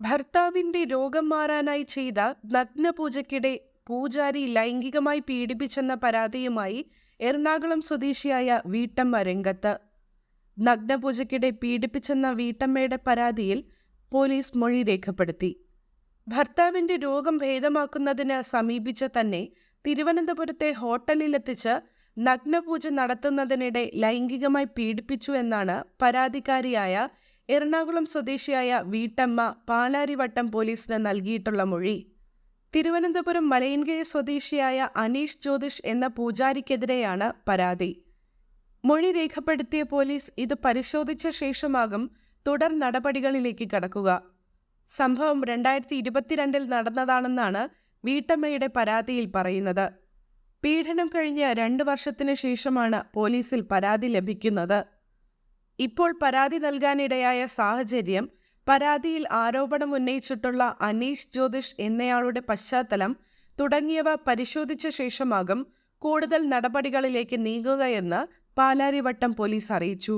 ഭർത്താവിന്റെ രോഗം മാറാനായി ചെയ്ത നഗ്നപൂജയ്ക്കിടെ പൂജാരി ലൈംഗികമായി പീഡിപ്പിച്ചെന്ന പരാതിയുമായി എറണാകുളം സ്വദേശിയായ വീട്ടമ്മ രംഗത്ത്. നഗ്നപൂജയ്ക്കിടെ പീഡിപ്പിച്ചെന്ന വീട്ടമ്മയുടെ പരാതിയിൽ പോലീസ് മൊഴി രേഖപ്പെടുത്തി. ഭർത്താവിന്റെ രോഗം ഭേദമാക്കുന്നതിന് സമീപിച്ച തന്നെ തിരുവനന്തപുരത്തെ ഹോട്ടലിലെത്തിച്ച് നഗ്നപൂജ നടത്തുന്നതിനിടെ ലൈംഗികമായി പീഡിപ്പിച്ചു എന്നാണ് പരാതിക്കാരിയായ എറണാകുളം സ്വദേശിയായ വീട്ടമ്മ പാലാരിവട്ടം പോലീസിന് നൽകിയിട്ടുള്ള മൊഴി. തിരുവനന്തപുരം മലയൻകീഴ് സ്വദേശിയായ അനീഷ് ജ്യോതിഷ് എന്ന പൂജാരിക്കെതിരെയാണ് പരാതി. മൊഴി രേഖപ്പെടുത്തിയ പോലീസ് ഇത് പരിശോധിച്ച ശേഷമാകും തുടർ നടപടികളിലേക്ക് കടക്കുക. സംഭവം രണ്ടായിരത്തി ഇരുപത്തിരണ്ടിൽ നടന്നതാണെന്നാണ് വീട്ടമ്മയുടെ പരാതിയിൽ പറയുന്നത്. പീഡനം കഴിഞ്ഞ് രണ്ട് വർഷത്തിന് ശേഷമാണ് പോലീസിൽ പരാതി ലഭിക്കുന്നത്. ഇപ്പോൾ പരാതി നൽകാനിടയായ സാഹചര്യം പരാതിയിൽ ആരോപണം ഉന്നയിച്ചിട്ടുള്ള അനീഷ് ജ്യോതിഷ് എന്നയാളുടെ പശ്ചാത്തലം തുടങ്ങിയവ പരിശോധിച്ച ശേഷമാകും കൂടുതൽ നടപടികളിലേക്ക് നീങ്ങുകയെന്ന് പാലാരിവട്ടം പോലീസ് അറിയിച്ചു.